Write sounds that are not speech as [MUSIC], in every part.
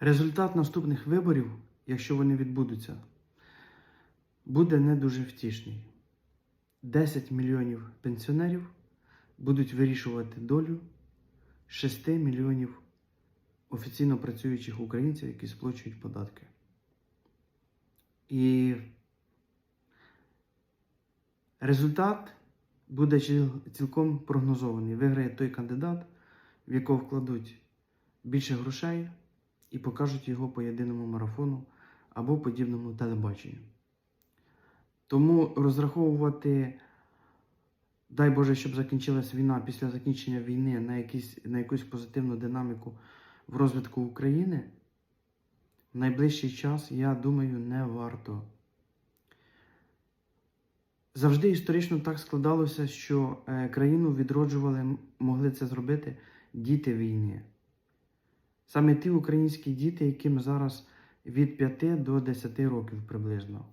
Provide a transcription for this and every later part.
Результат наступних виборів, якщо вони відбудуться, буде не дуже втішний. 10 мільйонів пенсіонерів будуть вирішувати долю 6 мільйонів офіційно працюючих українців, які сплачують податки. І результат буде цілком прогнозований. Виграє той кандидат, в якого вкладуть більше грошей і покажуть його по єдиному марафону або подібному телебаченню. Тому розраховувати, дай Боже, щоб закінчилась війна після закінчення війни на, якісь, на якусь позитивну динаміку в розвитку України в найближчий час, я думаю, не варто. Завжди історично так складалося, що е, країну відроджували, могли це зробити діти війни. Саме ті українські діти, яким зараз від 5 до 10 років приблизно.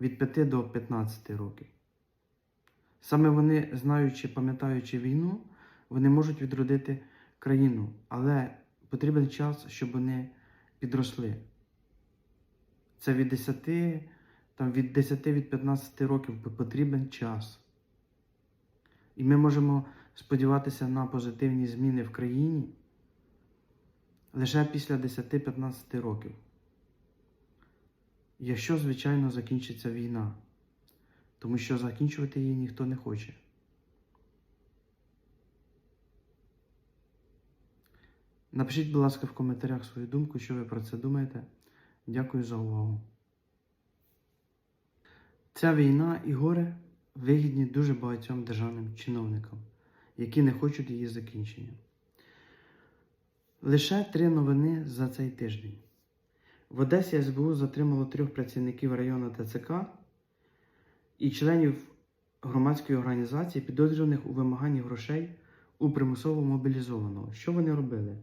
Від 5 до 15 років. Саме вони, знаючи, пам'ятаючи війну, вони можуть відродити країну, але потрібен час, щоб вони підросли. Це від 10, там від 10 від 15 років потрібен час. І ми можемо сподіватися на позитивні зміни в країні лише після 10-15 років. Якщо, звичайно, закінчиться війна, тому що закінчувати її ніхто не хоче. Напишіть, будь ласка, в коментарях свою думку, що ви про це думаєте. Дякую за увагу. Ця війна і горе вигідні дуже багатьом державним чиновникам, які не хочуть її закінчення. Лише три новини за цей тиждень. В Одесі СБУ затримало трьох працівників району ТЦК і членів громадської організації, підозрюваних у вимаганні грошей у примусово мобілізованого. Що вони робили?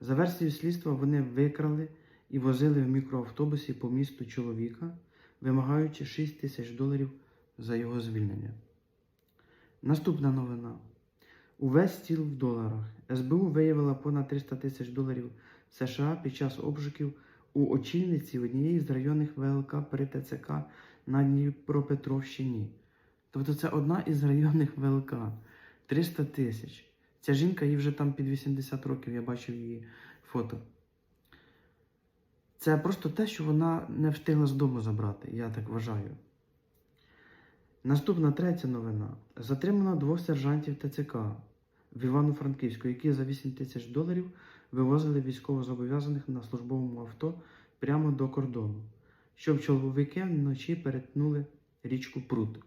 За версією слідства, вони викрали і возили в мікроавтобусі по місту чоловіка, вимагаючи 6 тисяч доларів за його звільнення. Наступна новина. Увесь стіл в доларах. СБУ виявила понад 300 тисяч доларів США під час обшуків у очільниці однієї з районних ВЛК при ТЦК на Дніпропетровщині. Тобто це одна із районних ВЛК. 300 тисяч. Ця жінка їй вже там під 80 років, я бачив її фото. Це просто те, що вона не встигла з дому забрати, я так вважаю. Наступна третя новина. Затримано двох сержантів ТЦК в Івано-Франківську, які за 8 тисяч доларів вивозили військовозобов'язаних на службовому авто прямо до кордону, щоб чоловіки вночі перетнули річку Прут.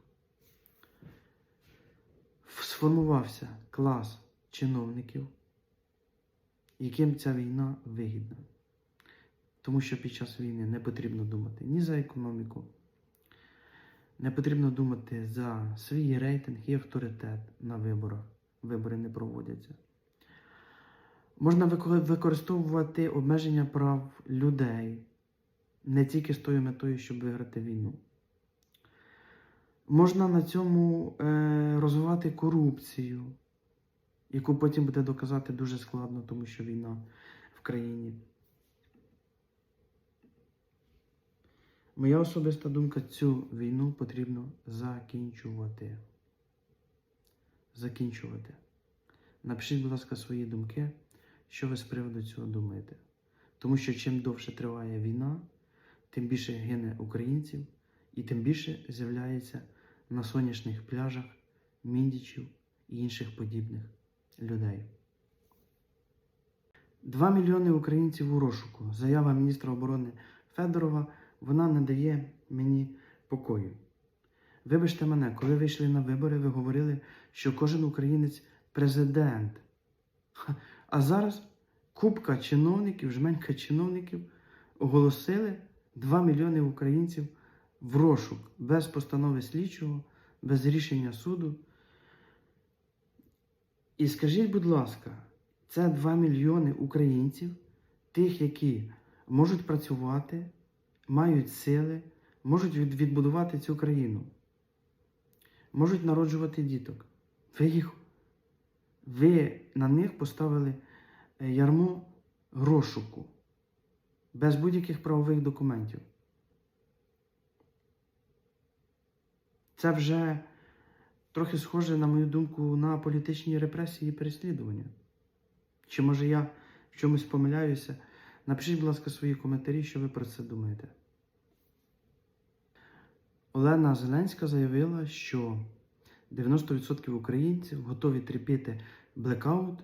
Сформувався клас чиновників, яким ця війна вигідна. Тому що під час війни не потрібно думати ні за економіку, не потрібно думати за свій рейтинг і авторитет на виборах. Вибори не проводяться. Можна використовувати обмеження прав людей не тільки з тою метою, щоб виграти війну. Можна на цьому е, розвивати корупцію, яку потім буде доказати дуже складно, тому що війна в країні. Моя особиста думка, цю війну потрібно закінчувати. Закінчувати. Напишіть, будь ласка, свої думки, що ви з приводу цього думаєте. Тому що чим довше триває війна, тим більше гине українців і тим більше з'являється на сонячних пляжах міндічів і інших подібних людей. Два мільйони українців у розшуку. Заява міністра оборони Федорова вона не дає мені покою. Вибачте мене, коли ви йшли на вибори, ви говорили, що кожен українець президент. А зараз купка чиновників, жменька чиновників оголосили 2 мільйони українців в розшук без постанови слідчого, без рішення суду. І скажіть, будь ласка, це 2 мільйони українців, тих, які можуть працювати, мають сили, можуть відбудувати цю країну, можуть народжувати діток. Ви їх, ви на них поставили е, ярмо розшуку, без будь-яких правових документів. Це вже трохи схоже, на мою думку, на політичні репресії і переслідування. Чи може я в чомусь помиляюся? Напишіть, будь ласка, свої коментарі, що ви про це думаєте. Олена Зеленська заявила, що 90% українців готові терпіти блекаут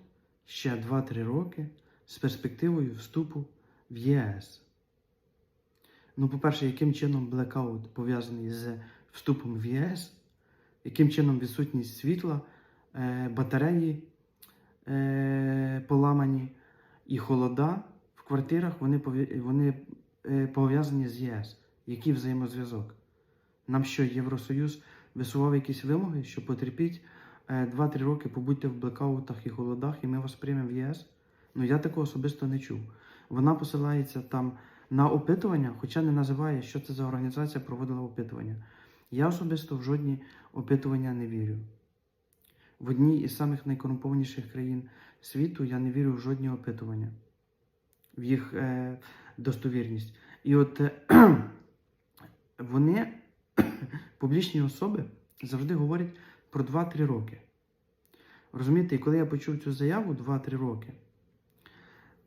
ще 2-3 роки з перспективою вступу в ЄС. Ну, по-перше, яким чином блекаут пов'язаний з вступом в ЄС, яким чином відсутність світла, е, батареї е, поламані і холода в квартирах вони, е, пов'язані з ЄС. Який взаємозв'язок? Нам що, Євросоюз висував якісь вимоги, що потерпіть е, 2-3 роки побудьте в блекаутах і холодах, і ми вас приймемо в ЄС? Ну я такого особисто не чув. Вона посилається там на опитування, хоча не називає, що це за організація проводила опитування. Я особисто в жодні опитування не вірю. В одній із самих найкорумпованіших країн світу я не вірю в жодні опитування, в їх е, достовірність. І от е, [CLEARS THROAT] вони, публічні особи, завжди говорять про 2-3 роки. Розумієте, і коли я почув цю заяву 2-3 роки,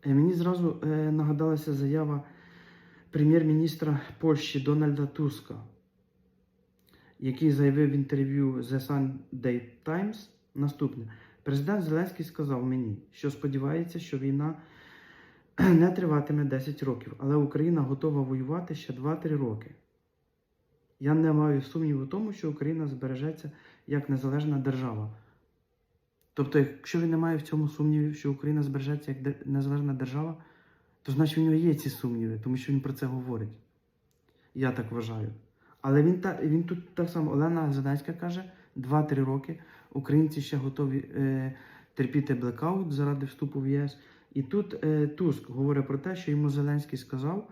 е, мені зразу е, нагадалася заява прем'єр-міністра Польщі Дональда Туска, який заявив в інтерв'ю The Sunday Times наступне. Президент Зеленський сказав мені, що сподівається, що війна [CLEARS THROAT] не триватиме 10 років, але Україна готова воювати ще 2-3 роки. Я не маю сумніву в тому, що Україна збережеться як незалежна держава. Тобто, якщо він не має в цьому сумнівів, що Україна збережеться як незалежна держава, то значить у нього є ці сумніви, тому що він про це говорить. Я так вважаю. Але він, та, він тут так само, Олена Зеленська каже, 2-3 роки українці ще готові е, терпіти блекаут заради вступу в ЄС. І тут е, Туск говорить про те, що йому Зеленський сказав,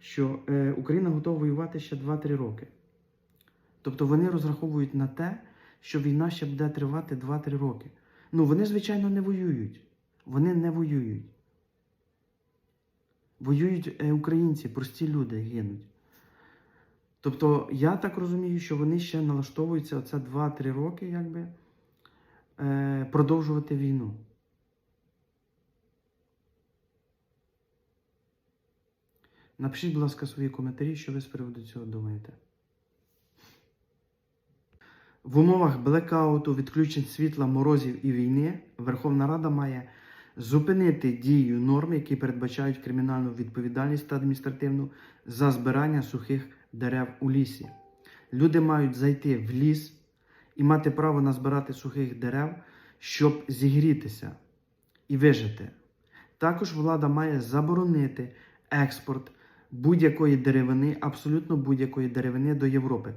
що е, Україна готова воювати ще 2-3 роки. Тобто вони розраховують на те, що війна ще буде тривати 2-3 роки. Ну, вони, звичайно, не воюють. Вони не воюють. Воюють е, українці, прості люди гинуть. Тобто, я так розумію, що вони ще налаштовуються оце 2-3 роки, якби, е, продовжувати війну. Напишіть, будь ласка, свої коментарі, що ви з приводу цього думаєте. В умовах блекауту, відключень світла, морозів і війни Верховна Рада має зупинити дію норм, які передбачають кримінальну відповідальність та адміністративну за збирання сухих дерев у лісі. Люди мають зайти в ліс і мати право назбирати сухих дерев, щоб зігрітися і вижити. Також влада має заборонити експорт будь-якої деревини, абсолютно будь-якої деревини до Європи.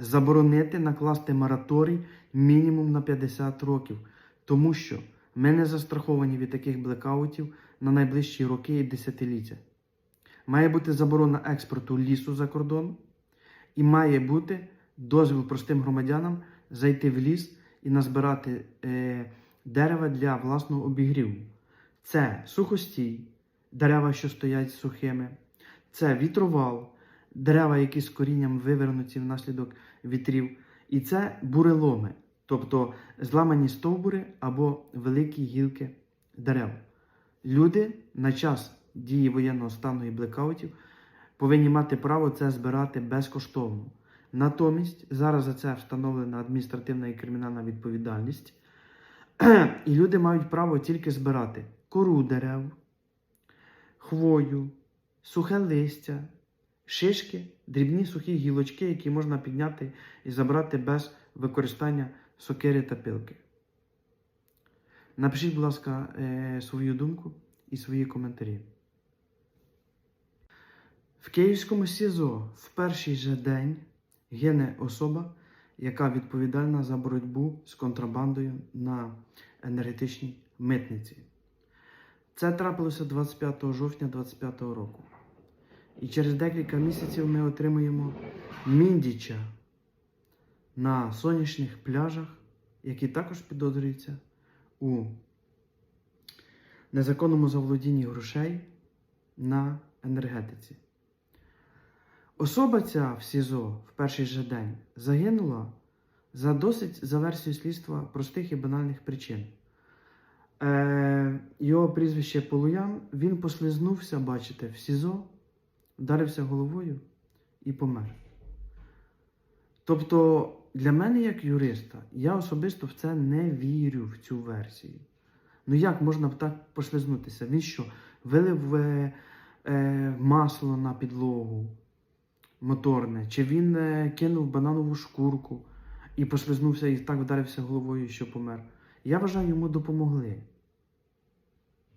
Заборонити накласти мораторій мінімум на 50 років, тому що ми не застраховані від таких блекаутів на найближчі роки і десятиліття. Має бути заборона експорту лісу за кордон, і має бути дозвіл простим громадянам зайти в ліс і назбирати е, дерева для власного обігріву. Це сухостій, дерева, що стоять сухими, це вітровал, дерева, які з корінням вивернуті внаслідок вітрів, і це буреломи, тобто зламані стовбури або великі гілки дерев. Люди на час дії воєнного стану і блекаутів повинні мати право це збирати безкоштовно. Натомість зараз за це встановлена адміністративна і кримінальна відповідальність, [CLEARS THROAT] і люди мають право тільки збирати кору дерев, хвою, сухе листя, шишки, дрібні сухі гілочки, які можна підняти і забрати без використання сокири та пилки. Напишіть, будь ласка, е, свою думку і свої коментарі. В Київському СІЗО в перший же день гине особа, яка відповідальна за боротьбу з контрабандою на енергетичній митниці. Це трапилося 25 жовтня 2025 року. І через декілька місяців ми отримуємо міндіча на сонячних пляжах, які також підозрюються у незаконному заволодінні грошей на енергетиці. Особа ця в СІЗО в перший же день загинула за досить за версією слідства простих і банальних причин. Е, його прізвище Полуян, він послизнувся, бачите, в СІЗО, вдарився головою і помер. Тобто, для мене, як юриста, я особисто в це не вірю в цю версію. Ну як можна так послизнутися? Він що, вилив е, масло на підлогу моторне, чи він е, кинув бананову шкурку і послизнувся і так вдарився головою, що помер. Я вважаю, йому допомогли.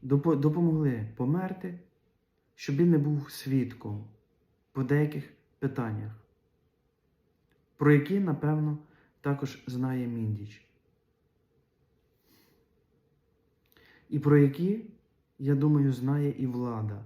Допо- допомогли померти, щоб він не був свідком по деяких питаннях, про які, напевно, також знає Міндіч. І про які, я думаю, знає і влада.